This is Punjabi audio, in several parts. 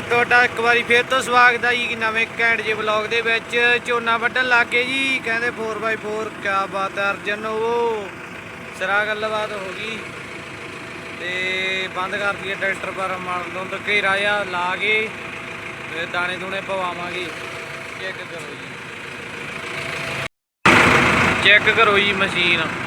ਤੁਹਾਡਾ ਇੱਕ ਵਾਰੀ ਫੇਰ ਤੋਂ ਸਵਾਗਤ ਹੈ ਜੀ ਨਵੇਂ ਕੈਂਡ ਜੇ ਵਲੌਗ ਦੇ ਵਿੱਚ। ਝੋਨਾ ਵੱਢਣ ਲੱਗ ਗਏ ਜੀ, ਕਹਿੰਦੇ 4x4 ਕਿਆ ਬਾਤ ਹੈ ਅਰਜਨ ਉਹ। ਸਰਾ ਗੱਲਬਾਤ ਹੋ ਗਈ। ਤੇ ਬੰਦ ਕਰ ਦਈਏ ਟਰੈਕਟਰ, ਪਰ ਮਨ ਦੁੰਦ ਘੇਰਾ ਆ ਲਾ ਕੇ ਤੇ ਦਾਣੇ ਦੂਣੇ ਪਵਾਵਾਂਗੇ। ਚੈੱਕ ਕਰੋ ਜੀ। ਚੈੱਕ ਕਰੋ ਜੀ ਮਸ਼ੀਨ।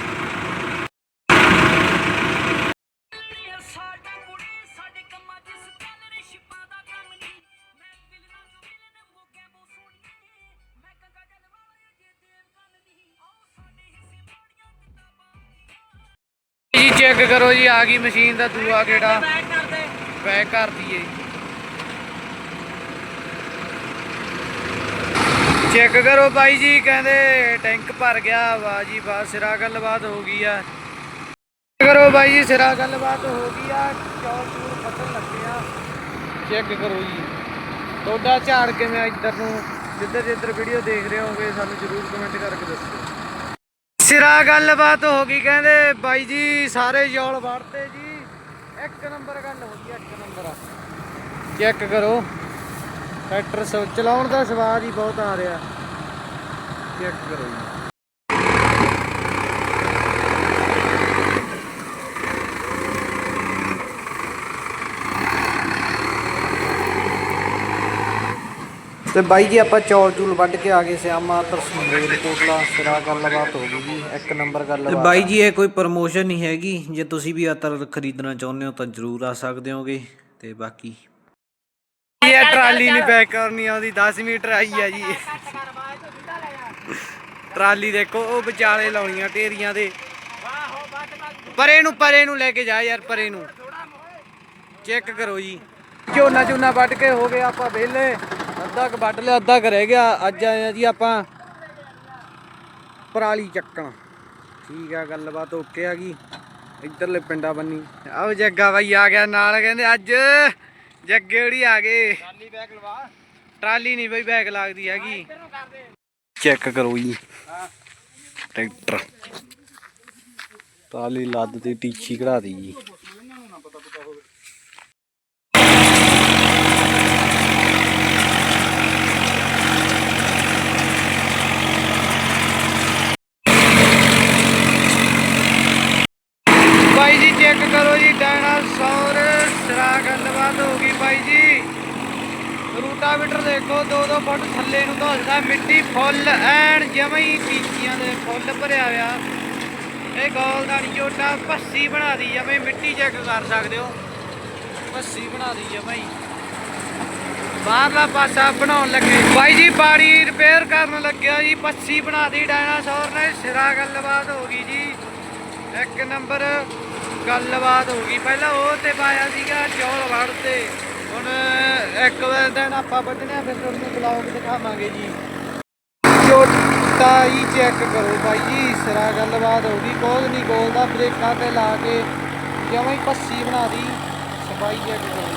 ਜੀ ਚੈੱਕ ਕਰੋ ਜੀ? ਆ ਗਈ ਮਸ਼ੀਨ ਦਾ ਦੂਆ ਕਿਹੜਾ? ਬੈਕ ਕਰ ਦੇ। ਪੈਕ ਕਰ ਦਈਏ। ਚੈੱਕ ਕਰੋ ਬਾਈ ਜੀ ਕਹਿੰਦੇ ਟੈਂਕ ਭਰ ਗਿਆ। ਵਾਹ ਜੀ ਵਾਹ ਸਿਰਾ ਗੱਲਬਾਤ ਹੋ ਗਈ ਆ। ਚੈੱਕ ਕਰੋ ਬਾਈ ਜੀ ਸਿਰਾ ਗੱਲਬਾਤ ਹੋ ਗਈ ਆ। ਚੌਲ ਚੂਰ ਫੱਟਣ ਲੱਗੇ ਆ। ਚੈੱਕ ਕਰੋ ਜੀ। ਤੁਹਾਡਾ ਝਾੜ ਕਿਵੇਂ ਆ ਇੱਧਰ ਨੂੰ? ਜਿੱਧਰ ਜਿੱਧਰ ਵੀਡੀਓ ਦੇਖ ਰਹੇ ਹੋਗੇ ਸਾਨੂੰ ਜਰੂਰ ਕਮੈਂਟ ਕਰਕੇ ਦੱਸਿਓ। ਸਿਰਾ ਗੱਲਬਾਤ ਹੋ ਗਈ ਕਹਿੰਦੇ, ਬਾਈ ਜੀ ਸਾਰੇ ਜੌਲ ਵੜਤੇ ਜੀ। ਇੱਕ ਨੰਬਰ ਗੱਲ ਹੋ ਗਈ, ਇੱਕ ਨੰਬਰ। ਚੈੱਕ ਕਰੋ। ਟਰੈਕਟਰ ਚਲਾਉਣ ਦਾ ਸਵਾਦ ਹੀ ਬਹੁਤ ਆ ਰਿਹਾ। ਚੈੱਕ ਕਰੋ ਜੀ। ਤੇ ਬਾਈ ਜੀ ਆਪਾਂ ਚੌਲ ਚੂਲ ਵੱਢ ਕੇ ਆ ਗਏ ਸਿਆਮਾ ਤਰਸਮੇਲ ਕੋਟਲਾ ਸਿਰਾ ਗੱਲਬਾਤ ਹੋ ਗਈ ਜੀ ਇੱਕ ਨੰਬਰ ਗੱਲਬਾਤ ਬਾਈ ਜੀ ਇਹ ਕੋਈ ਪ੍ਰਮੋਸ਼ਨ ਨਹੀਂ ਹੈਗੀ ਜੇ ਤੁਸੀਂ ਵੀ ਅਤਰ ਖਰੀਦਣਾ ਚਾਹੁੰਦੇ ਹੋ ਤਾਂ ਜਰੂਰ ਆ ਸਕਦੇ ਹੋਗੇ ਤੇ ਬਾਕੀ ਇਹ ਟਰਾਲੀ ਨਹੀਂ ਬੈਕ ਕਰਨੀ ਆਉਂਦੀ 10 ਮੀਟਰ ਆਈ ਆ ਜੀ। ਟਰਾਲੀ ਦੇਖੋ ਉਹ ਵਿਚਾਲੇ ਲਾਉਣੀਆਂ ਢੇਰੀਆਂ ਦੇ। ਪਰੇ ਨੂੰ ਪਰੇ ਨੂੰ ਲੈ ਕੇ ਜਾ ਯਾਰ ਪਰੇ ਨੂੰ। ਚੈੱਕ ਕਰੋ ਜੀ। ਝੋਨਾ ਝੋਨਾ ਵੱਢ ਕੇ ਹੋ ਗਏ ਆਪਾਂ ਵਿਹਲੇ। ਅੱਧਾ ਕ ਵੱਢ ਲਿਆ ਅੱਧਾ ਕ ਰਹਿ ਗਿਆ। ਅੱਜ ਆਏ ਆ ਜੀ ਆਪਾਂ ਪਰਾਲੀ ਚੱਕਣ। ਠੀਕ ਆ ਗੱਲਬਾਤ ਓਕੇ ਆ ਗਈ ਇੱਧਰਲੇ ਪਿੰਡਾਂ ਬੰਨੀ। ਆਓ ਜੱਗਾ ਬਾਈ ਆ ਗਿਆ ਨਾਲ ਕਹਿੰਦੇ ਅੱਜ ਜੱਗੇ ਉੜੀ ਆ ਗਏ। ਟਰਾਲੀ ਬੈਗ ਲਵਾ। ਟਰਾਲੀ ਨਹੀਂ ਬਈ ਬੈਗ ਲੱਗਦੀ ਹੈਗੀ। ਚੈੱਕ ਕਰੋ ਜੀ। ਟਰੈਕਟਰ। ਟਰਾਲੀ ਲੱਦ ਤੇ ਟੀਚੀ ਕਢਾ ਦੀ ਜੀ। ਬਾਈ ਜੀ ਚੈੱਕ ਕਰੋ ਜੀ ਡਾਇਨਾਸੌਰ ਸਰਾ ਗੱਲਬਾਤ ਹੋ ਗਈ ਬਾਈ ਜੀ। ਰੂਟਾਵੀਟਰ ਦੇਖੋ 2-2 ਫੁੱਟ ਥੱਲੇ ਨੂੰ ਧੋਸਦਾ ਮਿੱਟੀ ਫੁੱਲ ਐਨ ਜਮਾਂ ਪੀਚੀਆਂ ਦੇ ਫੁੱਲ ਭਰਿਆ ਹੋਇਆ। ਇਹ ਗੋਲਦਾਨੀ ਝੋਟਾ, ਭੱਸੀ ਬਣਾ ਦੀ ਜਮਾਂ ਹੀ ਮਿੱਟੀ ਚੈੱਕ ਕਰ ਸਕਦੇ ਹੋ। ਭੱਸੀ ਬਣਾ ਦੀ ਜਮਾਂ ਹੀ ਬਾਹਰਲਾ ਪਾਸਾ ਬਣਾਉਣ ਲੱਗੇ। ਬਾਈ ਜੀ, ਬਾੜੀ ਰਿਪੇਅਰ ਕਰਨ ਲੱਗਿਆ ਜੀ ਪੱਸੀ ਬਣਾ ਦੀ ਡਾਇਨਾਸੌਰ ਨੇ। ਸਿਰਾ ਗੱਲਬਾਤ ਹੋ ਗਈ ਜੀ। ਇੱਕ ਨੰਬਰ ਗੱਲਬਾਤ ਹੋ ਗਈ। ਪਹਿਲਾਂ ਉਹ ਤੇ ਪਾਇਆ ਸੀਗਾ ਚੌਲ ਵੜ ਤੇ। ਹੁਣ ਇੱਕ ਦਿਨ ਆਪਾਂ ਵੱਢਣਿਆ ਫਿਰ ਤੁਹਾਨੂੰ ਬਲੌਗ ਦਿਖਾਵਾਂਗੇ ਜੀ। ਝੋਟਾ ਹੀ ਚੈੱਕ ਕਰੋ ਬਾਈ ਜੀ ਸਿਰਾ ਗੱਲਬਾਤ ਹੋ ਗਈ। ਕੋਲ ਨਹੀਂ ਕੋਲ ਦਾ ਬ੍ਰੇਕਾਂ ਤੇ ਲਾ ਕੇ ਜਮਾਂ ਹੀ ਪੱਸੀ ਬਣਾ ਦੀ। ਸਫ਼ਾਈ ਚੈੱਕ ਕਰੋ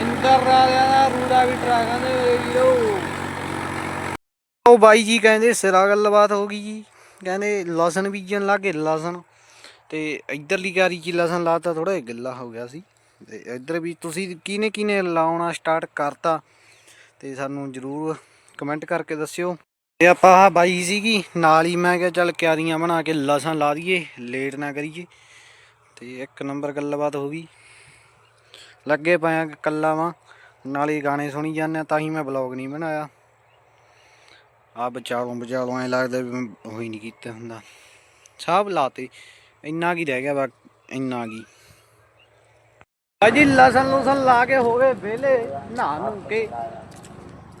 ਇੰਦਰ ਵਾਲਿਆਂ ਦਾ ਰੂੜਾ ਵੀ ਟਰਾਕਾਂ ਦੇ ਵੀਰੋ ਉਹ ਬਾਈ ਜੀ ਕਹਿੰਦੇ, ਸਿਰਾ ਗੱਲਬਾਤ ਹੋ ਗਈ ਜੀ। ਕਹਿੰਦੇ ਲਸਣ ਬੀਜਣ ਲੱਗੇ ਲਸਣ ਤੇ ਇਧਰਲੀ ਕਿਆਰੀ ਚ ਲਸਣ ਲਾਤਾ ਥੋੜਾ ਜਿਹਾ ਗਿੱਲਾ ਹੋ ਗਿਆ ਸੀ। ਤੇ ਇੱਧਰ ਵੀ ਤੁਸੀਂ ਕਿਨੇ ਕਿਨੇ ਲਾਉਣਾ ਸਟਾਰਟ ਕਰਤਾ ਤੇ ਸਾਨੂੰ ਜਰੂਰ ਕਮੈਂਟ ਕਰਕੇ ਦੱਸਿਓ। ਤੇ ਆਪਾਂ ਆਹ ਬਾਈ ਸੀਗੀ, ਨਾਲ ਹੀ ਮੈਂ ਕਿਹਾ ਚੱਲ ਕਿਆਰੀਆਂ ਬਣਾ ਕੇ ਲਸਣ ਲਾ ਦਈਏ ਲੇਟ ਨਾ ਕਰੀਏ। ਤੇ ਇੱਕ ਨੰਬਰ ਗੱਲਬਾਤ ਹੋ ਗਈ। ਲੱਗੇ ਪਾਇਆ ਆ ਕੱਲਾ ਵਾਂ, ਨਾਲੇ ਗਾਣੇ ਸੁਣੀ ਜਾਂਦੇ ਆ, ਤਾਂ ਹੀ ਮੈਂ ਬਲੌਗ ਨਹੀਂ ਬਣਾਇਆ। ਆ ਬਚਾਲੋਂ ਬਚਾਲੋਂ ਐ ਲੱਗਦਾ ਵੀ ਮੈਂ ਹੋਈ ਨਹੀਂ ਕੀਤਾ ਹੁੰਦਾ। ਸਭ ਲਾਤੇ, ਇੰਨਾ ਕੀ ਰਹਿ ਗਿਆ ਬਾ ਇੰਨਾ ਕੀ। ਅਜੀ ਲਸਣ ਲੁਸਣ ਲਾ ਕੇ ਹੋ ਗਏ ਵਿਹਲੇ, ਨਹਾ ਨੂੰ ਕੇ।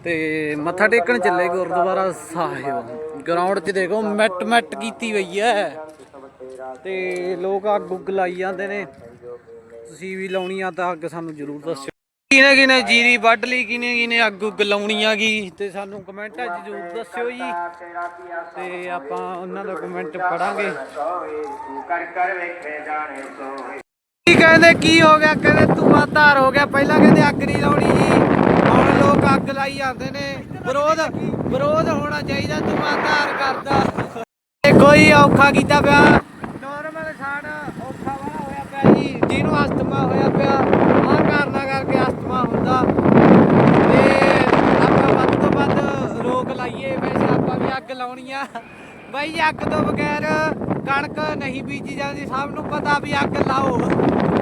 ਤੇ ਮੱਥਾ ਟੇਕਣ ਚੱਲੇ ਗੁਰਦੁਆਰਾ ਸਾਹਿਬ। ਗਰਾਊਂਡ 'ਚ ਦੇਖੋ, ਮੈਟ ਮੈਟ ਕੀਤੀ ਹੋਈ ਹੈ ਤੇ ਲੋਕ ਅੱਗ ਉੱਗ ਲਾਈ ਜਾਂਦੇ ਨੇ। ਤੁਸੀਂ ਵੀ ਲਾਉਣੀ ਆ ਤਾਂ ਅੱਗ ਸਾਨੂੰ ਜ਼ਰੂਰ ਦੱਸਿਓ। ਕਿਨੇ ਕਿਨੇ ਜੀਰੀ ਵੱਢ ਲਈ ਕਿਨੇ ਕਿਨੇ ਅੱਗ ਉੱਗ ਲਾਉਣੀ ਆਗੀ ਤੇ ਸਾਨੂੰ ਕਮੈਂਟਾਂ 'ਚ ਜ਼ਰੂਰ ਦੱਸਿਓ ਜੀ। ਤੇ ਆਪਾਂ ਉਹਨਾਂ ਦਾ ਕਮੈਂਟ ਪੜਾਂਗੇ। ਕੀ ਕਹਿੰਦੇ, ਕੀ ਹੋ ਗਿਆ? ਕਹਿੰਦੇ ਧੂਆਂ ਧਾਰ ਹੋ ਗਿਆ। ਪਹਿਲਾਂ ਕਹਿੰਦੇ ਅੱਗ ਨਹੀਂ ਲਾਉਣੀ ਜੀ। ਹੁਣ ਲੋਕ ਅੱਗ ਲਾਈ ਜਾਂਦੇ ਨੇ। ਵਿਰੋਧ ਵਿਰੋਧ ਹੋਣਾ ਚਾਹੀਦਾ ਧੂਆਂ ਧਾਰ ਕਰਦਾ। ਕੋਈ ਔਖਾ ਕੀਤਾ ਪਿਆ। ਨਾਰਮਲ ਸਾਡ ਔਖਾ ਵਾਲਾ ਹੋਇਆ ਪਿਆ ਜੀ। ਜਿਹਨੂੰ ਅਸਥਮਾ ਹੋਇਆ ਪਿਆ, ਆਹ ਕਾਰਨਾਂ ਕਰਕੇ ਹੁੰਦਾ। ਤੇ ਆਪਾਂ ਵੱਧ ਤੋਂ ਵੱਧ ਰੋਕ ਲਾਈਏ। ਵੈਸੇ ਆਪਾਂ ਵੀ ਅੱਗ ਲਾਉਣੀ ਆ। ਬਾਈ ਜੀ ਅੱਗ ਤੋਂ ਬਗੈਰ ਕਣਕ ਨਹੀਂ ਬੀਜੀ ਜਾਂਦੀ। ਸਭ ਨੂੰ ਪਤਾ ਵੀ ਅੱਗ ਲਾਓ।